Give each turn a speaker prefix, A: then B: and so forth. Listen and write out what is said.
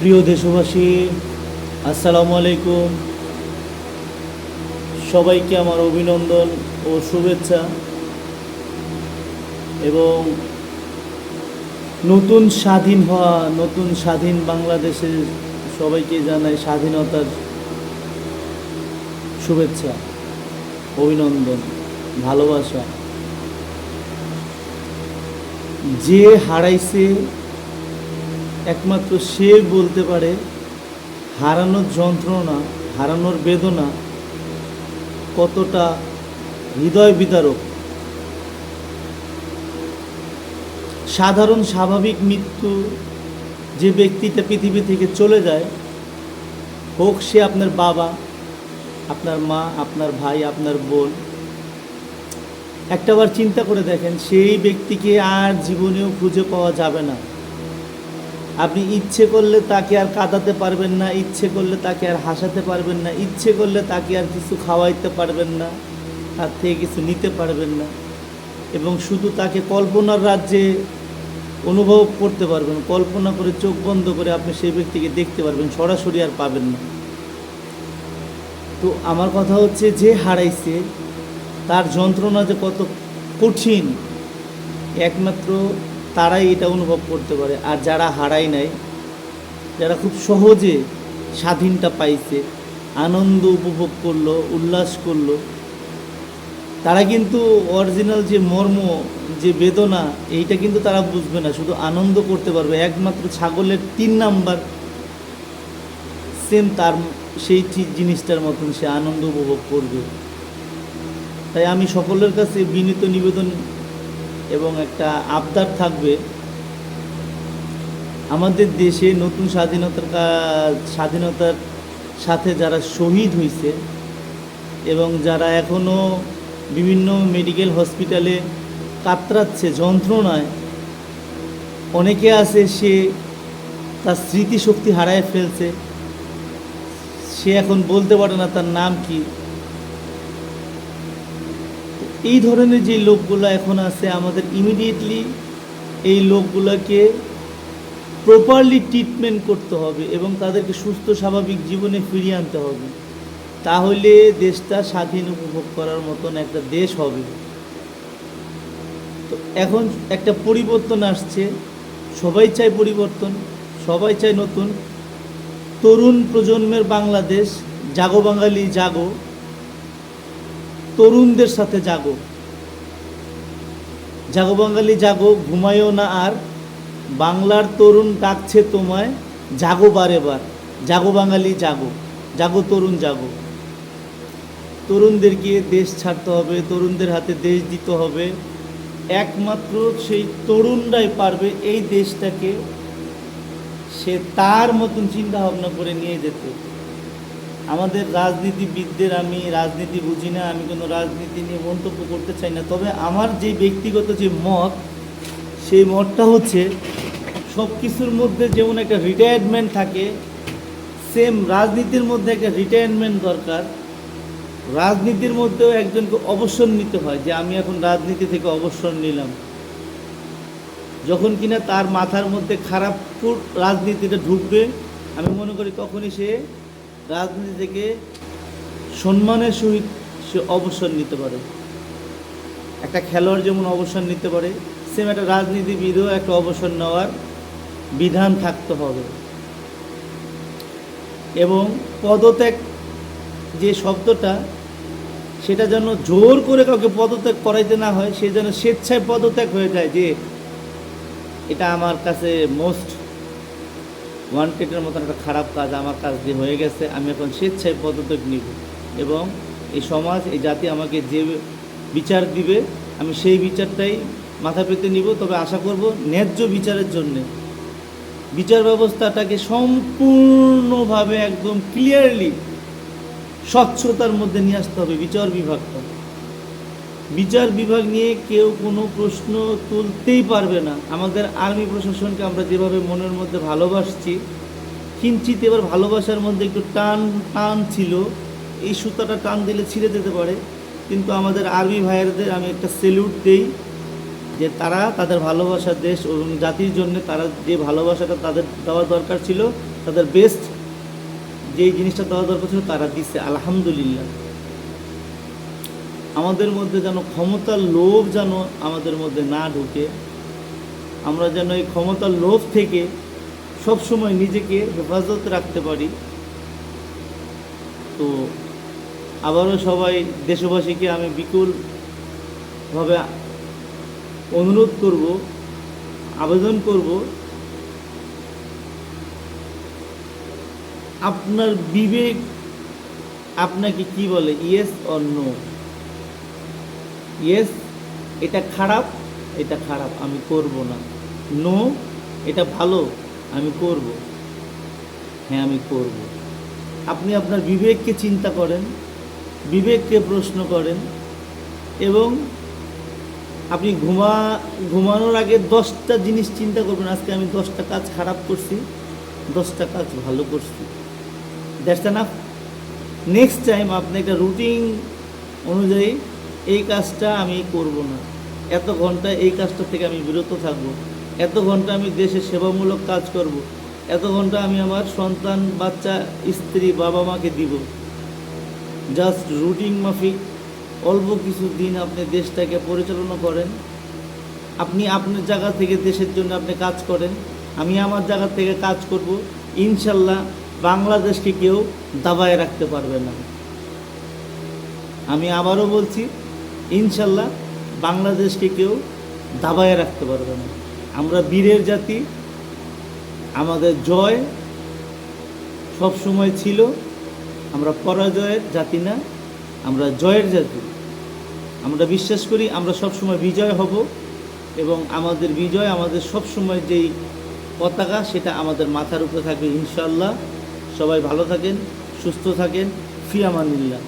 A: প্রিয় দেশবাসী, আসসালামু আলাইকুম। সবাইকে আমার অভিনন্দন ও শুভেচ্ছা। এবং নতুন স্বাধীন হওয়া, নতুন স্বাধীন বাংলাদেশের সবাইকে জানাই স্বাধীনতার শুভেচ্ছা, অভিনন্দন, ভালোবাসা। যে হারাইছে একমাত্র সে বলতে পারে, হারানোর যন্ত্রণা, হারানোর বেদনা কতটা হৃদয় বিদারক। সাধারণ স্বাভাবিক মৃত্যু যে ব্যক্তিটা পৃথিবী থেকে চলে যায়, হোক সে আপনার বাবা, আপনার মা, আপনার ভাই, আপনার বোন, একটাবার চিন্তা করে দেখেন, সেই ব্যক্তিকে আর জীবনেও খুঁজে পাওয়া যাবে না। আপনি ইচ্ছে করলে তাকে আর কাঁদাতে পারবেন না, ইচ্ছে করলে তাকে আর হাসাতে পারবেন না, ইচ্ছে করলে তাকে আর কিছু খাওয়াইতে পারবেন না, তার থেকে কিছু নিতে পারবেন না। এবং শুধু তাকে কল্পনার রাজ্যে অনুভব করতে পারবেন কল্পনা করে চোখ বন্ধ করে আপনি সেই ব্যক্তিকে দেখতে পারবেন, সরাসরি আর পাবেন না। তো আমার কথা হচ্ছে যে হারাইছে, তার যন্ত্রণা যে কত কঠিন, একমাত্র তারাই এটা অনুভব করতে পারে। আর যারা হারাই নাই, যারা খুব সহজে স্বাধীনটা পাইছে, আনন্দ উপভোগ করল, উল্লাস করল, তারা কিন্তু অরিজিনাল যে মর্ম, যে বেদনা, এইটা কিন্তু তারা বুঝবে না। শুধু আনন্দ করতে পারবে। একমাত্র ছাগলের তিন নাম্বার সেম তার, সেই জিনিসটার মতন সে আনন্দ উপভোগ করবে। তাই আমি সকলের কাছে বিনীত নিবেদন এবং একটা আবদার থাকবে। আমাদের দেশে নতুন স্বাধীনতার স্বাধীনতার সাথে যারা শহীদ হয়েছে এবং যারা এখনও বিভিন্ন মেডিকেল হসপিটালে কাতরাচ্ছে, যন্ত্রণায়, অনেকে আছে সে তার স্মৃতিশক্তি হারায় ফেলছে। সে এখন বলতে পারে না তার নাম কি। এই ধরনের যে লোকগুলো এখন আছে, আমাদের ইমিডিয়েটলি এই লোকগুলোকে প্রপারলি ট্রিটমেন্ট করতে হবে এবং তাদেরকে সুস্থ, স্বাভাবিক জীবনে ফিরিয়ে আনতে হবে। তাহলে দেশটা স্বাধীন উপভোগ করার মতন একটা দেশ হবে। তো এখন একটা পরিবর্তন আসছে। সবাই চায় পরিবর্তন, সবাই চায় নতুন। তরুণ প্রজন্মের বাংলাদেশ, জাগো বাঙালি, জাগো। তরুণদের সাথে জাগো। জাগো বাঙালি, জাগো ঘুমায়ও না আর। বাংলার তরুণ ডাকছে তোমায়, জাগো বারে বার। জাগো বাঙালি, জাগো। জাগো তরুণ, জাগো। তরুণদেরকে দেশ ছাড়তে হবে, তরুণদের হাতে দেশ দিতে হবে। একমাত্র সেই তরুণরাই পারবে এই দেশটাকে সে তার মতন চিন্তা ভাবনা করে নিয়ে যেতে। আমাদের রাজনীতিবিদদের আমি, রাজনীতি বুঝি না, আমি কোনো রাজনীতি নিয়ে মন্তব্য করতে চাই না। তবে আমার যে ব্যক্তিগত যে মত, সেই মতটা হচ্ছে সব কিছুর মধ্যে যেমন একটা রিটায়ারমেন্ট থাকে সেম রাজনীতির মধ্যে একটা রিটায়ারমেন্ট দরকার। রাজনীতির মধ্যেও একজনকে অবসর নিতে হয়, যে আমি এখন রাজনীতি থেকে অবসর নিলাম। যখন কিনা তার মাথার মধ্যে খারাপ রাজনীতিটা ঢুকবে, আমি মনে করি তখনই সে রাজনীতি থেকে সম্মানের সহিত সে অবসর নিতে পারে। একটা খেলোয়াড় যেমন অবসর নিতে পারে সেম একটা রাজনীতিবিদও একটা অবসর নেওয়ার বিধান থাকতে হবে। এবং পদত্যাগ যে শব্দটা, সেটা যেন জোর করে কাউকে পদত্যাগ করাইতে না হয়, সে যেন স্বেচ্ছায় পদত্যাগ হয়ে যায় যে, এটা আমার কাছে মোস্ট ওয়ান্টেডের মতন একটা খারাপ কাজ আমার কাজ দিয়ে হয়ে গেছে, আমি এখন স্বেচ্ছায় পদত্যাগ নিব এবং এই সমাজ, এই জাতি আমাকে যে বিচার দিবে, আমি সেই বিচারটাই মাথা পেতে নিব। তবে আশা করব ন্যায্য বিচারের জন্যে বিচার ব্যবস্থাটাকে সম্পূর্ণভাবে একদম ক্লিয়ারলি স্বচ্ছতার মধ্যে নিয়ে আসতে হবে বিচার বিভাগটা। বিচার বিভাগ নিয়ে কেউ কোনো প্রশ্ন তুলতেই পারবে না। আমাদের আর্মি প্রশাসনকে আমরা যেভাবে মনের মধ্যে ভালোবাসছি কিঞ্চিত এবার ভালোবাসার মধ্যে একটু টান টান ছিল। এই সুতাটা টান দিলে ছিঁড়ে যেতে পারে। কিন্তু আমাদের আর্মি ভাইয়েরদের আমি একটা সেলুট দেই যে তারা তাদের ভালোবাসার দেশ এবং জাতির জন্য তারা যে ভালোবাসাটা তাদের দেওয়া দরকার ছিল, তাদের বেস্ট যেই জিনিসটা দেওয়া দরকার ছিল তারা দিচ্ছে আলহামদুলিল্লাহ। আমাদের মধ্যে যেন ক্ষমতার লোভ যেন আমাদের মধ্যে না ঢুকে। আমরা যেন এই ক্ষমতার লোভ থেকে সবসময় নিজেকে হেফাজত রাখতে পারি। তো আবারও সবাই দেশবাসীকে আমি বিপুলভাবে অনুরোধ করব, আবেদন করব, আপনার বিবেক আপনাকে কি বলে ইয়েস অর নো ইয়েস এটা খারাপ এটা খারাপ, আমি করব না। নো এটা ভালো, আমি করব। হ্যাঁ আমি করব। আপনি আপনার বিবেককে চিন্তা করেন, বিবেককে প্রশ্ন করেন এবং আপনি ঘুমা, ঘুমানোর আগে দশটা জিনিস চিন্তা করবেন, আজকে আমি দশটা কাজ খারাপ করছি, দশটা কাজ ভালো করছি। দ্যাটস এনাফ নেক্সট টাইম আপনি একটা রুটিন অনুযায়ী এই কাজটা আমি করব না। এত ঘণ্টা এই কাজটা থেকে আমি বিরত থাকব। এত ঘণ্টা আমি দেশের সেবামূলক কাজ করব। এত ঘণ্টা আমি আমার সন্তান, বাচ্চা, স্ত্রী বাবা মাকে দিব। জাস্ট রুটিন মাফিক, অল্প কিছু দিন আপনি দেশটাকে পরিচালনা করেন। আপনি আপনার জায়গা থেকে দেশের জন্য আপনি কাজ করেন। আমি আমার জায়গা থেকে কাজ করব। ইনশাল্লাহ বাংলাদেশকে কেউ দাবায় রাখতে পারবে না। আমি আবারও বলছি ইনশাল্লাহ বাংলাদেশকে কেউ দাবায় রাখতে পারবে না। আমরা বীরের জাতি, আমাদের জয় সব সময় ছিল, আমরা পরাজয়ের জাতি না, আমরা জয়ের জাতি। আমরা বিশ্বাস করি আমরা সব সময় বিজয় হব এবং আমাদের বিজয়, আমাদের সব সময় যেই পতাকা, সেটা আমাদের মাথার উপরে থাকবে ইনশাল্লাহ। সবাই ভালো থাকেন, সুস্থ থাকেন ফিয়ামানিল্লাহ